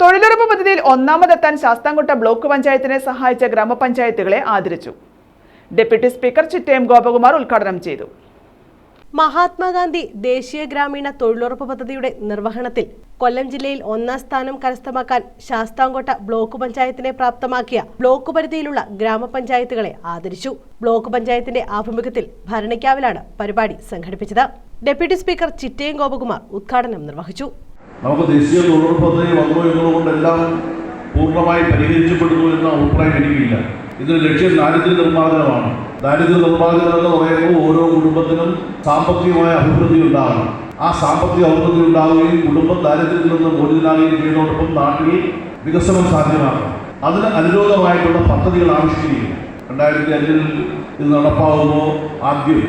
തൊഴിലുറപ്പ് പദ്ധതിയിൽ ഒന്നാമതെത്താൻ ശാസ്താംകോട്ട ബ്ലോക്ക് പഞ്ചായത്തിനെ സഹായിച്ച ഗ്രാമപഞ്ചായത്തുകളെ ആദരിച്ചു. ഡെപ്യൂട്ടി സ്പീക്കർ ചിറ്റയം ഗോപകുമാർ ഉദ്ഘാടനം ചെയ്തു. മഹാത്മാഗാന്ധി ദേശീയ ഗ്രാമീണ തൊഴിലുറപ്പ് പദ്ധതിയുടെ നിർവഹണത്തിൽ കൊല്ലം ജില്ലയിൽ ഒന്നാം സ്ഥാനം കരസ്ഥമാക്കാൻ ശാസ്താംകോട്ട ബ്ലോക്ക് പഞ്ചായത്തിനെ പ്രാപ്തമാക്കിയ ബ്ലോക്ക് പരിധിയിലുള്ള ഗ്രാമപഞ്ചായത്തുകളെ ആദരിച്ചു. ബ്ലോക്ക് പഞ്ചായത്തിന്റെ ആഭിമുഖ്യത്തിൽ ഭരണിക്കാവിലാണ് പരിപാടി സംഘടിപ്പിച്ചത്. ഡെപ്യൂട്ടി സ്പീക്കർ ചിറ്റയം ഗോപകുമാർ ഉദ്ഘാടനം നിർവഹിച്ചു. നമുക്ക് ദേശീയ തൊഴിലുറപ്പ് പദ്ധതി വന്നു എന്നതുകൊണ്ട് എല്ലാം പൂർണമായി പരിഹരിക്കപ്പെടുന്നു എന്ന അഭിപ്രായം എനിക്കില്ല. ഇതിന് ലക്ഷ്യം ദാരിദ്ര്യ നിർമ്മാർജനമാണ്. ദാരിദ്ര്യ നിർമ്മാർജനം എന്ന് പറയുമ്പോൾ ഓരോ കുടുംബത്തിനും സാമ്പത്തികമായ അഭിവൃദ്ധി ഉണ്ടാകണം. ആ സാമ്പത്തിക അഭിവൃദ്ധി ഉണ്ടാവുകയും കുടുംബം ദാരിദ്ര്യത്തിൽ നിന്ന് മോചിതനാകുകയും ചെയ്യുന്നതോടൊപ്പം നാട്ടിൽ വികസനം സാധ്യമാണ് അതിന് അനുരോധമായിട്ടുള്ള പദ്ധതികൾ ആവിഷ്കരിക്കും രണ്ടായിരത്തി അഞ്ചിൽ ഇത് നടപ്പാകുമ്പോൾ ആദ്യം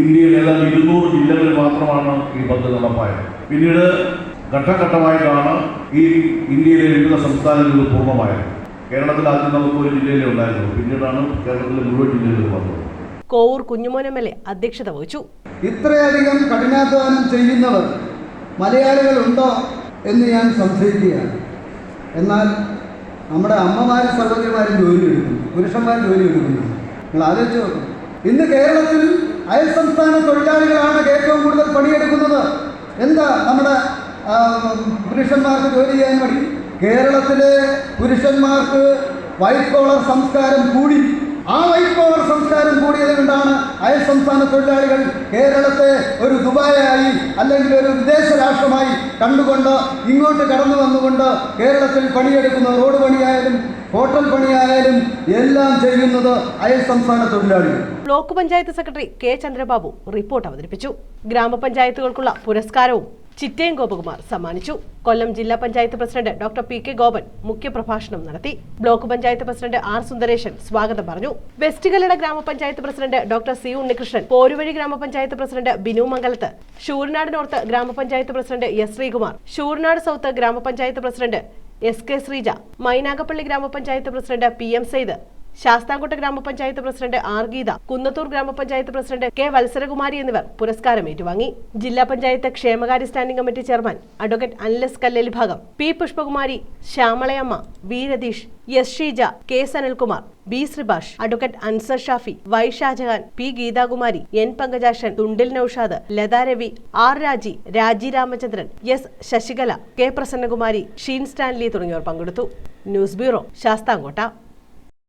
ഇന്ത്യയിൽ ഇരുന്നൂറ് ജില്ലകളിൽ മാത്രമാണ് ഈ പദ്ധതി നടപ്പായത്. പിന്നീട് ഘട്ടഘട്ടമായിട്ടാണ് ഈ ഇന്ത്യയിലെ വിവിധ സംസ്ഥാനങ്ങളിൽ പൂർണമായത്. കേരളത്തിൽ ആദ്യം നമുക്ക് ഒരു ജില്ലയിലേ ഉണ്ടായിരുന്നു. പിന്നീടാണ് കേരളത്തിലെ മുഴുവൻ ജില്ലയിലും വന്നത്. Kovoor Kunjumon M L A അധ്യക്ഷത വഹിച്ചു. ഇത്രയധികം കഠിനാധ്വാനം ചെയ്യുന്നവർ മലയാളികളുണ്ടോ എന്ന് ഞാൻ സംശയിക്കുകയാണ്. എന്നാൽ നമ്മുടെ അമ്മമാരും സഹോദരിമാരും ജോലി എടുക്കുന്നു. പുരുഷന്മാർ ജോലി എടുക്കുന്നു. നിങ്ങൾ ആലോചിച്ച് നോക്കും. ഇന്ന് കേരളത്തിൽ അയൽ സംസ്ഥാന തൊഴിലാളികളാണ് ഏറ്റവും കൂടുതൽ പണിയെടുക്കുന്നത്. എന്താ നമ്മുടെ പുരുഷന്മാർക്ക് ജോലി ചെയ്യാൻ വേണ്ടി കേരളത്തിലെ പുരുഷന്മാർക്ക് വൈറ്റ് കോളർ സംസ്കാരം കൂടി. ആ വൈറ്റ് കോളർ സംസ്കാരം കൂടിയത് കൊണ്ടാണ് അയൽ സംസ്ഥാന തൊഴിലാളികൾ കേരളത്തെ ഒരു ദുബായായി അല്ലെങ്കിൽ ഒരു വിദേശ രാഷ്ട്രമായി കണ്ടുകൊണ്ട് ഇങ്ങോട്ട് കടന്നു വന്നുകൊണ്ട് കേരളത്തിൽ പണിയെടുക്കുന്ന റോഡ് പണിയായാലും ഹോട്ടൽ പണിയായാലും എല്ലാം ചെയ്യുന്നത് അയൽ സംസ്ഥാന തൊഴിലാളികൾ. Block panchayat secretary K Chandrababu report അവതരിപ്പിച്ചു. ഗ്രാമപഞ്ചായത്തുകൾക്കുള്ള പുരസ്കാരവും ചിറ്റയം ഗോപകുമാർ സമ്മാനിച്ചു. കൊല്ലം ജില്ലാ panchayat president doctor P K Gopan മുഖ്യപ്രഭാഷണം നടത്തി. Block panchayat president R Sundaresan സ്വാഗതം പറഞ്ഞു. വെസ്റ്റ് കല്ലട ഗ്രാമപഞ്ചായത്ത് president doctor C Unnikrishnan Poruvazhi ഗ്രാമപഞ്ചായത്ത് പ്രസിഡന്റ് ബിനു മംഗലത്ത് ഷൂർനാട് നോർത്ത് ഗ്രാമപഞ്ചായത്ത് president S Sreekumar Sooranad south ഗ്രാമപഞ്ചായത്ത് president S K Sreeja Mynagappally ഗ്രാമപഞ്ചായത്ത് president P M Saeed Sasthamcotta ഗ്രാമപഞ്ചായത്ത് പ്രസിഡന്റ് ആർ ഗീത കുന്നത്തൂർ ഗ്രാമപഞ്ചായത്ത് പ്രസിഡന്റ് കെ വത്സരകുമാരി എന്നിവർ പുരസ്കാരം ഏറ്റുവാങ്ങി. ജില്ലാ പഞ്ചായത്ത് ക്ഷേമകാര്യ standing committee chairman advocate Anilas Kalleli ഭാഗം P Pushpakumari Shyamalayamma V Ratheesh S Sheeja K Sanalkumar B Sreebhash advocate Ansar Shafi Y Shajahan P Geethakumari N Pankajakshan Thundil Noushad Latha Ravi R Raji Raji Ramachandran S Sasikala K Prasannakumari Sheen Stanley തുടങ്ങിയവർ പങ്കെടുത്തു. News bureau Sasthamcotta.